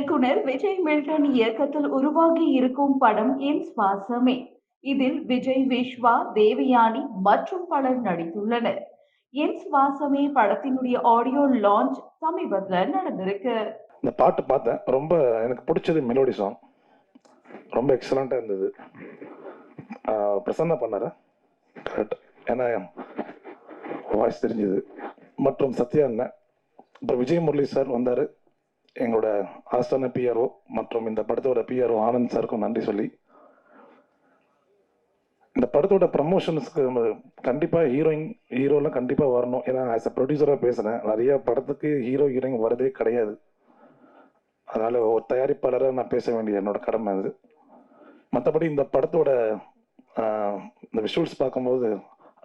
இயக்குனர் விஜய் மில்டன் இயக்கத்தில் உருவாகி இருக்கும் படம் என் சுவாசமே. இதில் விஜய் விஸ்வா தேவயானி மற்றும் பலர் நடித்துள்ளனர். என் சுவாசமே படத்தினுடைய ஆடியோ லான்ச் சமீபத்தில் நடந்திருக்கு. இந்த பாட்டு பார்த்தேன். ரொம்ப எனக்கு பிடிச்சது மெலோடி சாங். ரொம்ப எக்ஸலண்ட்டாக இருந்தது. ஆஹ் பிரசன்னா பண்ணார? கரெக்ட் ஏன்னா வாய்ஸ் தெரிஞ்சது. மற்றும் சத்யா அண்ணன். அப்புறம் விஜய் முரளி சார் வந்தார். எங்களோட ஆஸ்தான பிஆர்ஓ மற்றும் இந்த படத்தோட பிஆர்ஓ ஆனந்த் சாருக்கும் நன்றி சொல்லி இந்த படத்தோட ப்ரமோஷன்ஸ்க்கு கண்டிப்பாக ஹீரோயின் ஹீரோலாம் கண்டிப்பாக வரணும். ஏன்னா ஆஸ் அ ப்ரொடியூசராக பேசுகிறேன் நிறைய படத்துக்கு ஹீரோ ஹீரோயின் வரதே கிடையாது. அதனால் ஒரு தயாரிப்பாளராக நான் பேச வேண்டிய என்னோட கடமை அது. மற்றபடி இந்த படத்தோட இந்த விஷுவல்ஸ் பார்க்கும்போது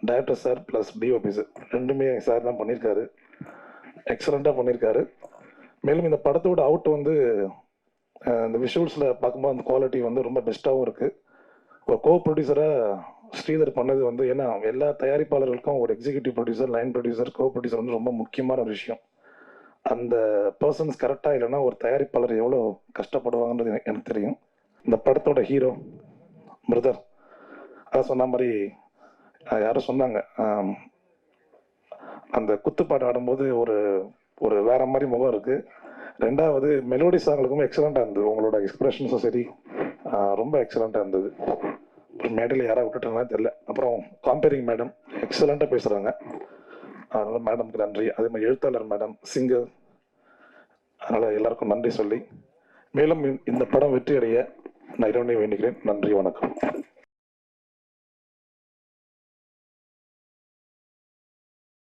director sir plus DOP sir ரெண்டுமே சார் தான் பண்ணியிருக்காரு எக்ஸலண்ட்டாக பண்ணியிருக்காரு மேலும் இந்த படத்தோட அவுட் வந்து இந்த விஷுவல்ஸில் பார்க்கும்போது அந்த குவாலிட்டி வந்து ரொம்ப பெஸ்ட்டாகவும் இருக்குது ஒரு கோ ப்ரொடியூசராக ஸ்ரீதர் பண்ணது வந்து ஏன்னா எல்லா தயாரிப்பாளர்களுக்கும் ஒரு executive producer line producer co producer வந்து ரொம்ப முக்கியமான ஒரு விஷயம். அந்த பர்சன்ஸ் கரெக்டாக இல்லைன்னா ஒரு தயாரிப்பாளர் எவ்வளோ கஷ்டப்படுவாங்கன்றது எனக்கு எனக்கு தெரியும். இந்த படத்தோட ஹீரோ பிரதர் அதான் சொன்ன மாதிரி யாரும் சொன்னாங்க. அந்த குத்துப்பாட்டு ஆடும்போது ஒரு ஒரு வேற மாதிரி முகம் இருக்கு. ரெண்டாவது மெலோடி சாங்களுக்கும் எக்ஸலண்ட்டாக இருந்தது. உங்களோட எக்ஸ்பிரஷன்ஸும் சரி. ரொம்ப எக்ஸலண்ட்டாக இருந்தது. அப்புறம் மேடையில் யாராவது விட்டுட்டாங்கன்னா தெரியல. அப்புறம் காம்பேரிங் மேடம் எக்ஸலண்ட்டாக பேசுகிறாங்க அதனால மேடம்க்கு நன்றி. அதே மாதிரி எழுத்தாளர் மேடம் சிங்கர் அதனால எல்லாருக்கும் நன்றி சொல்லி. மேலும் இந்த- இந்த படம் வெற்றி அடைய நான் இரவனை வேண்டுகிறேன். நன்றி வணக்கம்.